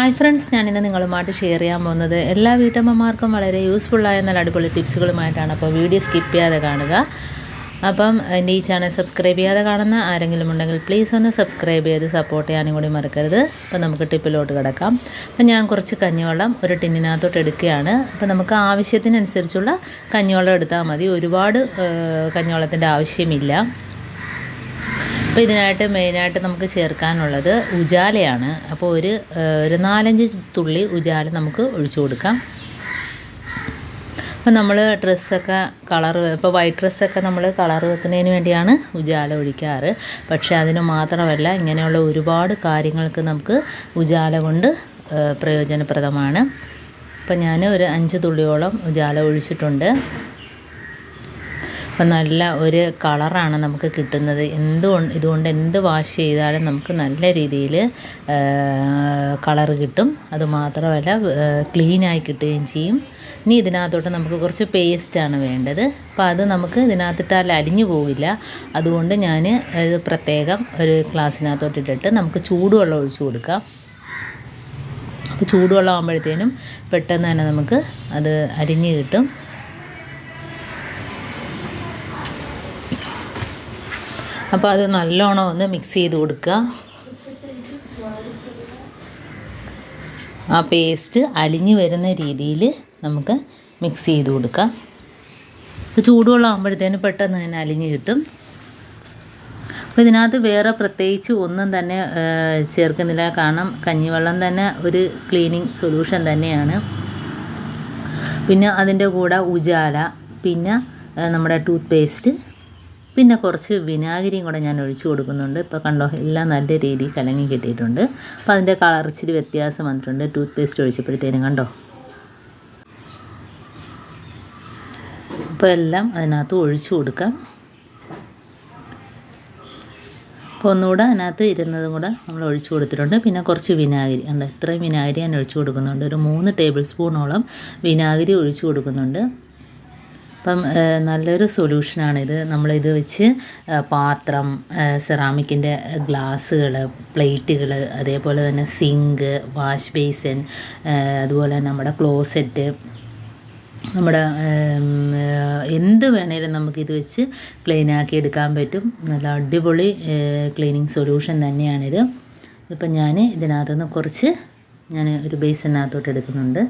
Hi friends ഞാനിന്ന് നിങ്ങളുമായിട്ട് share ചെയ്യാൻ പോകുന്നത് എല്ലാ വീട്ടമ്മമാർക്കും വളരെ യൂസ്ഫുള്ളായ നല്ല അടിപൊളി ടിപ്സുകളുമായിട്ടാണ് അപ്പോൾ വീഡിയോ സ്കിപ്പ് ചെയ്യാതെ കാണുക. അപ്പം എന്റെ ഈ ചാനൽ സബ്സ്ക്രൈബ് ചെയ്യാതെ കാണുന്ന ആരെങ്കിലും ഉണ്ടെങ്കിൽ പ്ലീസ് ഒന്ന് സബ്സ്ക്രൈബ് ചെയ്ത് സപ്പോർട്ട് ചെയ്യാനും കൂടി മറക്കരുത്. അപ്പം നമുക്ക് ടിപ്പിലോട്ട് കിടക്കാം. അപ്പം ഞാൻ കുറച്ച് കഞ്ഞിവെള്ളം ഒരു ടിന്നിനകത്തോട്ട് എടുക്കുകയാണ്. അപ്പം നമുക്ക് ആവശ്യത്തിനനുസരിച്ചുള്ള കഞ്ഞിവെള്ളം എടുത്താൽ മതി. ഒരുപാട് കഞ്ഞിവെള്ളത്തിന്റെ ആവശ്യമില്ല. അപ്പോൾ ഇതിനായിട്ട് മെയിനായിട്ട് നമുക്ക് ചേർക്കാനുള്ളത് ഉജാലയാണ്. അപ്പോൾ ഒരു ഒരു നാലഞ്ച് തുള്ളി ഉജാല നമുക്ക് ഒഴിച്ചു കൊടുക്കാം. അപ്പോൾ നമ്മൾ ഡ്രസ്സൊക്കെ കളർ ഇപ്പോൾ വൈറ്റ് ഡ്രസ്സൊക്കെ നമ്മൾ കളർ വെക്കുന്നതിന് വേണ്ടിയാണ് ഉജാല ഒഴിക്കാറ്. പക്ഷേ അതിന് മാത്രമല്ല ഇങ്ങനെയുള്ള ഒരുപാട് കാര്യങ്ങൾക്ക് നമുക്ക് ഉജാല കൊണ്ട് പ്രയോജനപ്രദമാണ്. അപ്പോൾ ഞാൻ ഒരു അഞ്ച് തുള്ളിയോളം ഉജാല ഒഴിച്ചിട്ടുണ്ട്. അപ്പം നല്ല ഒരു കളറാണ് നമുക്ക് കിട്ടുന്നത്. എന്തുകൊണ്ട് ഇതുകൊണ്ട് എന്ത് വാഷ് ചെയ്താലും നമുക്ക് നല്ല രീതിയിൽ കളറ് കിട്ടും. അതുമാത്രമല്ല ക്ലീനായി കിട്ടുകയും ചെയ്യും. ഇനി ഇതിനകത്തോട്ട് നമുക്ക് കുറച്ച് പേസ്റ്റാണ് വേണ്ടത്. അപ്പോൾ അത് നമുക്ക് ഇതിനകത്തിട്ടാൽ അലിഞ്ഞു പോവില്ല. അതുകൊണ്ട് ഞാൻ ഇത് പ്രത്യേകം ഒരു ഗ്ലാസ്സിനകത്തോട്ട് ഇട്ടിട്ട് നമുക്ക് ചൂടുവെള്ളം ഒഴിച്ചു കൊടുക്കാം. അപ്പോൾ ചൂടുവെള്ളം ആകുമ്പോഴത്തേനും പെട്ടെന്ന് തന്നെ നമുക്ക് അത് അരിഞ്ഞ് കിട്ടും. അപ്പോൾ അത് നല്ലോണം ഒന്ന് മിക്സ് ചെയ്ത് കൊടുക്കുക. ആ പേസ്റ്റ് അലിഞ്ഞു വരുന്ന രീതിയിൽ നമുക്ക് മിക്സ് ചെയ്ത് കൊടുക്കാം. ഇപ്പോൾ ചൂടുവെള്ളം ആകുമ്പോഴത്തേന് പെട്ടെന്ന് തന്നെ അലിഞ്ഞ് കിട്ടും. അപ്പോൾ ഇതിനകത്ത് വേറെ പ്രത്യേകിച്ച് ഒന്നും തന്നെ ചേർക്കുന്നില്ല. കാരണം കഞ്ഞിവെള്ളം തന്നെ ഒരു ക്ലീനിങ് സൊല്യൂഷൻ തന്നെയാണ്. പിന്നെ അതിന്റെ കൂടെ ഉജാല പിന്നെ നമ്മുടെ ടൂത്ത് പേസ്റ്റ് പിന്നെ കുറച്ച് വിനാഗിരിയും കൂടെ ഞാൻ ഒഴിച്ചു കൊടുക്കുന്നുണ്ട്. ഇപ്പോൾ കണ്ടോ എല്ലാം നല്ല രീതിയിൽ കലങ്ങി കിട്ടിയിട്ടുണ്ട്. അപ്പോൾ അതിന്റെ കളർ ഇച്ചിരി വ്യത്യാസം വന്നിട്ടുണ്ട്. ടൂത്ത് പേസ്റ്റ് ഒഴിച്ചപ്പോഴത്തേനും കണ്ടോ? അപ്പോൾ എല്ലാം അതിനകത്ത് ഒഴിച്ചു കൊടുക്കാം. അപ്പോൾ ഒന്നുകൂടെ അതിനകത്ത് ഇരുന്നതും കൂടെ നമ്മൾ ഒഴിച്ചു കൊടുത്തിട്ടുണ്ട്. പിന്നെ കുറച്ച് വിനാഗിരി ഉണ്ട് ഇത്രയും വിനാഗിരി ഞാൻ ഒഴിച്ചു കൊടുക്കുന്നുണ്ട്. ഒരു മൂന്ന് ടേബിൾ സ്പൂണോളം വിനാഗിരി ഒഴിച്ചു കൊടുക്കുന്നുണ്ട്. അപ്പം നല്ലൊരു സൊല്യൂഷനാണിത്. നമ്മളിത് വെച്ച് പാത്രം സെറാമിക്കിന്റെ ഗ്ലാസ്സുകൾ പ്ലേറ്റുകൾ അതേപോലെ തന്നെ സിങ്ക് വാഷ് ബേസിൻ അതുപോലെ നമ്മുടെ ക്ലോസറ്റ് നമ്മുടെ എന്ത് വേണേലും നമുക്കിത് വെച്ച് ക്ലീൻ ആക്കി എടുക്കാൻ പറ്റും. നല്ല അടിപൊളി ക്ലീനിങ് സൊല്യൂഷൻ തന്നെയാണിത്. ഇപ്പം ഞാൻ ഇതിനകത്തുനിന്ന് കുറച്ച് ഞാൻ ഒരു ബേസിനകത്തോട്ട് എടുക്കുന്നുണ്ട്.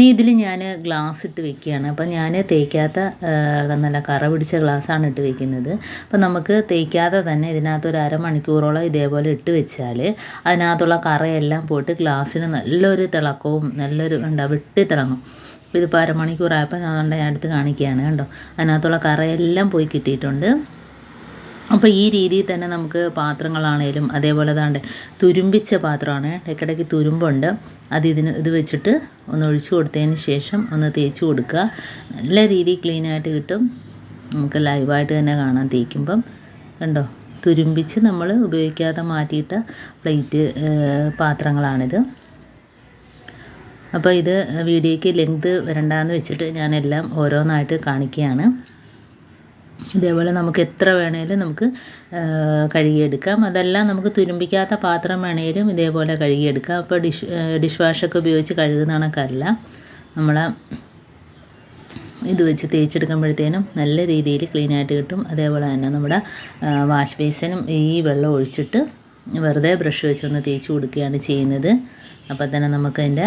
ഇനി ഇതിൽ ഞാൻ ഗ്ലാസ് ഇട്ട് വെക്കുകയാണ്. അപ്പം ഞാൻ തേക്കാത്ത നല്ല കറ പിടിച്ച ഗ്ലാസ്സാണ് ഇട്ട് വെക്കുന്നത്. അപ്പം നമുക്ക് തേക്കാതെ തന്നെ ഇതിനകത്ത് ഒരു അരമണിക്കൂറോളം ഇതേപോലെ ഇട്ട് വെച്ചാൽ അതിനകത്തുള്ള കറയെല്ലാം പോയിട്ട് ഗ്ലാസ്സിന് നല്ലൊരു തിളക്കവും നല്ലൊരു എന്താ വെട്ടി തിളങ്ങും. ഇതിപ്പോൾ അരമണിക്കൂറായപ്പോൾ ഞാൻ ഞാൻ എടുത്ത് കാണിക്കുകയാണ് കണ്ടോ? അതിനകത്തുള്ള കറയെല്ലാം പോയി കിട്ടിയിട്ടുണ്ട്. അപ്പോൾ ഈ രീതിയിൽ തന്നെ നമുക്ക് പാത്രങ്ങളാണേലും അതേപോലെ താണ്ട് തുരുമ്പിച്ച പാത്രമാണ്. ഇടയ്ക്കിടയ്ക്ക് തുരുമ്പുണ്ട്. അത് ഇതിന് ഇത് വെച്ചിട്ട് ഒന്ന് ഒഴിച്ചു കൊടുത്തതിന് ശേഷം ഒന്ന് തേച്ച് കൊടുക്കുക. നല്ല രീതിയിൽ ക്ലീനായിട്ട് കിട്ടും. നമുക്ക് ലൈവായിട്ട് തന്നെ കാണാൻ തേക്കുമ്പം. കണ്ടോ? തുരുമ്പിച്ച് നമ്മൾ ഉപയോഗിക്കാതെ മാറ്റിയിട്ട പ്ലേറ്റ് പാത്രങ്ങളാണിത്. അപ്പോൾ ഇത് വീഡിയോയ്ക്ക് ലെങ്ത് വരണ്ടാന്ന് വെച്ചിട്ട് ഞാനെല്ലാം ഓരോന്നായിട്ട് കാണിക്കുകയാണ്. ഇതേപോലെ നമുക്ക് എത്ര വേണേലും നമുക്ക് കഴുകിയെടുക്കാം. അതെല്ലാം നമുക്ക് തുരുമ്പിക്കാത്ത പാത്രം വേണേലും ഇതേപോലെ കഴുകിയെടുക്കാം. അപ്പോൾ ഡിഷ് ഡിഷ് വാഷൊക്കെ ഉപയോഗിച്ച് കഴുകുന്ന കണക്കല്ല നമ്മൾ ഇത് വെച്ച് തേച്ചെടുക്കുമ്പോഴത്തേനും നല്ല രീതിയിൽ ക്ലീനായിട്ട് കിട്ടും. അതേപോലെ തന്നെ നമ്മുടെ വാഷ് ബേസിനും ഈ വെള്ളം ഒഴിച്ചിട്ട് വെറുതെ ബ്രഷ് വെച്ചൊന്ന് തേച്ച് കൊടുക്കുകയാണ് ചെയ്യുന്നത്. അപ്പോൾ തന്നെ നമുക്കതിന്റെ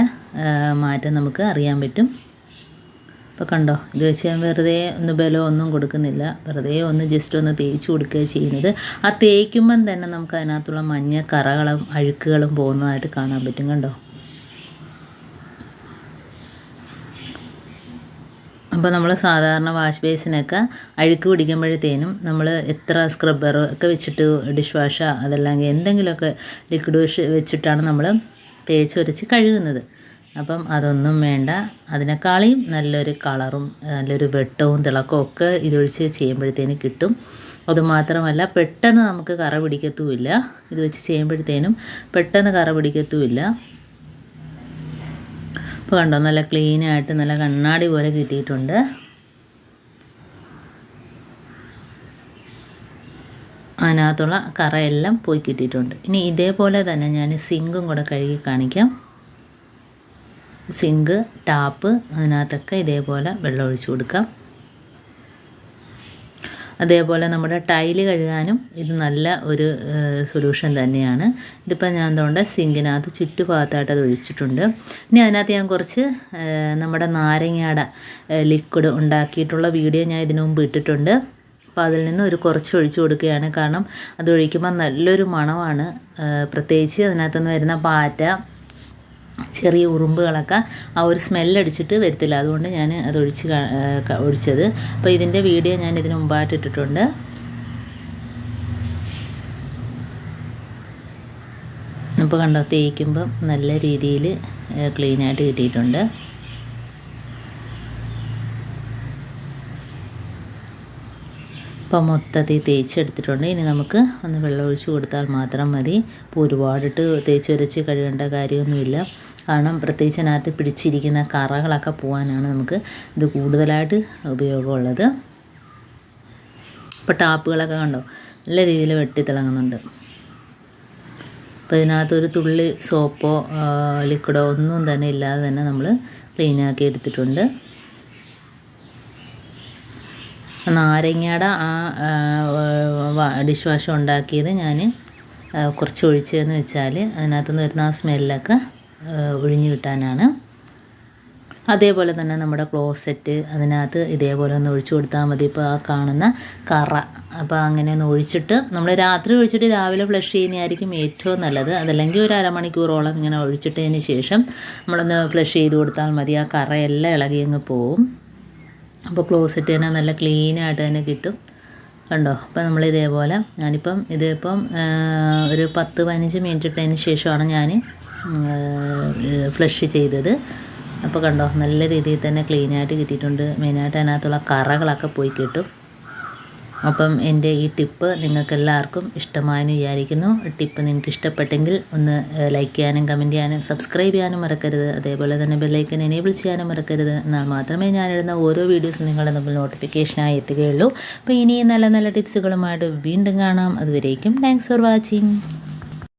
മാറ്റം നമുക്ക് അറിയാൻ പറ്റും. ഇപ്പോൾ കണ്ടോ? ഇത് വെച്ച് ഞാൻ വെറുതെ ഒന്ന് ബലം ഒന്നും കൊടുക്കുന്നില്ല. വെറുതെ ഒന്ന് ജസ്റ്റ് ഒന്ന് തേച്ച് കൊടുക്കുകയാണ് ചെയ്യുന്നത്. ആ തേക്കുമ്പം തന്നെ നമുക്ക് അതിനകത്തുള്ള മഞ്ഞ കറകളും അഴുക്കുകളും പോകുന്നതായിട്ട് കാണാൻ പറ്റും. കണ്ടോ? അപ്പോൾ നമ്മൾ സാധാരണ വാഷ് ബേസിനൊക്കെ അഴുക്ക് പിടിക്കുമ്പോഴത്തേനും നമ്മൾ എത്ര സ്ക്രബ്ബർ ഒക്കെ വെച്ചിട്ട് ഡിഷ് വാഷ് അതല്ലെങ്കിൽ എന്തെങ്കിലുമൊക്കെ ലിക്വിഡ് വാഷ് വെച്ചിട്ടാണ് നമ്മൾ തേച്ചൊരച്ച് കഴുകുന്നത്. അപ്പം അതൊന്നും വേണ്ട. അതിനേക്കാളും നല്ലൊരു കളറും നല്ലൊരു വെട്ടവും തിളക്കവും ഒക്കെ ഇതൊഴിച്ച് ചെയ്യുമ്പോഴത്തേന് കിട്ടും. അതുമാത്രമല്ല പെട്ടെന്ന് നമുക്ക് കറ പിടിക്കത്തുമില്ല. ഇത് വെച്ച് ചെയ്യുമ്പോഴത്തേനും പെട്ടെന്ന് കറ പിടിക്കത്തുമില്ല. ഇപ്പോൾ കണ്ടോ നല്ല ക്ലീനായിട്ട് നല്ല കണ്ണാടി പോലെ കിട്ടിയിട്ടുണ്ട്. അതിനകത്തുള്ള കറയെല്ലാം പോയി കിട്ടിയിട്ടുണ്ട്. ഇനി ഇതേപോലെ തന്നെ ഞാൻ സിങ്കും കൂടെ കഴുകി കാണിക്കാം. സിങ്ക് ടാപ്പ് അതിനകത്തൊക്കെ ഇതേപോലെ വെള്ളം ഒഴിച്ചു കൊടുക്കാം അതേപോലെ നമ്മുടെ ടൈൽ കഴുകാനും ഇത് നല്ല ഒരു സൊല്യൂഷൻ തന്നെയാണ്. ഇതിപ്പോൾ ഞാൻ എന്തുകൊണ്ട് സിങ്കിനകത്ത് ചുറ്റുഭാഗത്തായിട്ട് അത് ഒഴിച്ചിട്ടുണ്ട്. ഇനി അതിനകത്ത് ഞാൻ കുറച്ച് നമ്മുടെ നാരങ്ങയുടെ ലിക്വിഡ് ഉണ്ടാക്കിയിട്ടുള്ള വീഡിയോ ഞാൻ ഇതിനു മുമ്പ് ഇട്ടിട്ടുണ്ട്. അപ്പോൾ അതിൽ നിന്ന് ഒരു കുറച്ച് ഒഴിച്ചു കൊടുക്കുകയാണ്. കാരണം അത് ഒഴിക്കുമ്പോൾ നല്ലൊരു മണമാണ്. പ്രത്യേകിച്ച് അതിനകത്തുനിന്ന് വരുന്ന പാറ്റ ചെറിയ ഉറുമ്പുകളൊക്കെ ആ ഒരു സ്മെല്ലടിച്ചിട്ട് വരത്തില്ല. അതുകൊണ്ട് ഞാൻ അത് ഒഴിച്ച് ഒഴിച്ചത്. അപ്പോൾ ഇതിന്റെ വീഡിയോ ഞാൻ ഇതിന് മുമ്പായിട്ട് ഇട്ടിട്ടുണ്ട്. ഇപ്പോൾ കണ്ടോ തേക്കുമ്പം നല്ല രീതിയിൽ ക്ലീനായിട്ട് കിട്ടിയിട്ടുണ്ട്. ഇപ്പം മൊത്തത്തിൽ തേച്ചെടുത്തിട്ടുണ്ട്. ഇനി നമുക്ക് ഒന്ന് വെള്ളം ഒഴിച്ച് കൊടുത്താൽ മാത്രം മതി. ഇപ്പോൾ ഒരുപാടിട്ട് തേച്ച് വരച്ച് കഴുകേണ്ട കാര്യമൊന്നുമില്ല. കാരണം പ്രത്യേകിച്ച് അതിനകത്ത് പിടിച്ചിരിക്കുന്ന കറകളൊക്കെ പോകാനാണ് നമുക്ക് ഇത് കൂടുതലായിട്ട് ഉപയോഗമുള്ളത്. ഇപ്പോൾ ടാപ്പുകളൊക്കെ കണ്ടോ? നല്ല രീതിയിൽ വെട്ടിത്തിളങ്ങുന്നുണ്ട്. അപ്പോൾ ഇതിനകത്തൊരു തുള്ളി സോപ്പോ ലിക്വിഡോ ഒന്നും തന്നെ ഇല്ലാതെ തന്നെ നമ്മൾ ക്ലീനാക്കി എടുത്തിട്ടുണ്ട്. നാരങ്ങയുടെ ആ ഡിഷ് വാഷ് ഉണ്ടാക്കിയത് ഞാൻ കുറച്ച് ഒഴിച്ചതെന്ന് വെച്ചാൽ അതിനകത്തുനിന്ന് വരുന്ന ആ സ്മെല്ലൊക്കെ ഒഴിഞ്ഞു കിട്ടാനാണ്. അതേപോലെ തന്നെ നമ്മുടെ ക്ലോസറ്റ് അതിനകത്ത് ഇതേപോലെ ഒന്ന് ഒഴിച്ചു കൊടുത്താൽ മതി. ഇപ്പോൾ ആ കാണുന്ന കറ. അപ്പോൾ അങ്ങനെ ഒന്ന് ഒഴിച്ചിട്ട് നമ്മൾ രാത്രി ഒഴിച്ചിട്ട് രാവിലെ ഫ്ലഷ് ചെയ്യുന്നതായിരിക്കും ഏറ്റവും നല്ലത്. അതല്ലെങ്കിൽ ഒരു അരമണിക്കൂറോളം ഇങ്ങനെ ഒഴിച്ചിട്ടതിന് ശേഷം നമ്മളൊന്ന് ഫ്ലഷ് ചെയ്ത് കൊടുത്താൽ മതി. ആ കറയെല്ലാം ഇളകി അങ്ങ് പോവും. അപ്പോൾ ക്ലോസറ്റ് തന്നെ നല്ല ക്ലീനായിട്ട് തന്നെ കിട്ടും. കണ്ടോ? അപ്പോൾ നമ്മൾ ഇതേപോലെ ഞാനിപ്പം ഇതിപ്പം ഒരു പത്ത് പതിനഞ്ച് മിനിറ്റ് ഇട്ടതിന് ശേഷമാണ് ഞാൻ ഫ്ലഷ് ചെയ്തത്. അപ്പോൾ കണ്ടോ? നല്ല രീതിയിൽ തന്നെ ക്ലീനായിട്ട് കിട്ടിയിട്ടുണ്ട്. മെയിനായിട്ട് അതിനകത്തുള്ള കറകളൊക്കെ പോയി കിട്ടും. അപ്പം എന്റെ ഈ ടിപ്പ് നിങ്ങൾക്ക് എല്ലാവർക്കും ഇഷ്ടമായെന്ന് വിചാരിക്കുന്നു. ടിപ്പ് നിങ്ങൾക്ക് ഇഷ്ടപ്പെട്ടെങ്കിൽ ഒന്ന് ലൈക്ക് ചെയ്യാനും കമന്റ് ചെയ്യാനും സബ്സ്ക്രൈബ് ചെയ്യാനും മറക്കരുത്. അതേപോലെ തന്നെ ബെല്ലൈക്കൻ എനേബിൾ ചെയ്യാനും മറക്കരുത്. എന്നാൽ മാത്രമേ ഞാനിടുന്ന ഓരോ വീഡിയോസും നിങ്ങളുടെ മുമ്പിൽ നോട്ടിഫിക്കേഷനായി എത്തുകയുള്ളൂ. അപ്പോൾ ഇനിയും നല്ല നല്ല ടിപ്സുകളുമായിട്ട് വീണ്ടും കാണാം. അതുവരേക്കും താങ്ക്സ് ഫോർ വാച്ചിങ്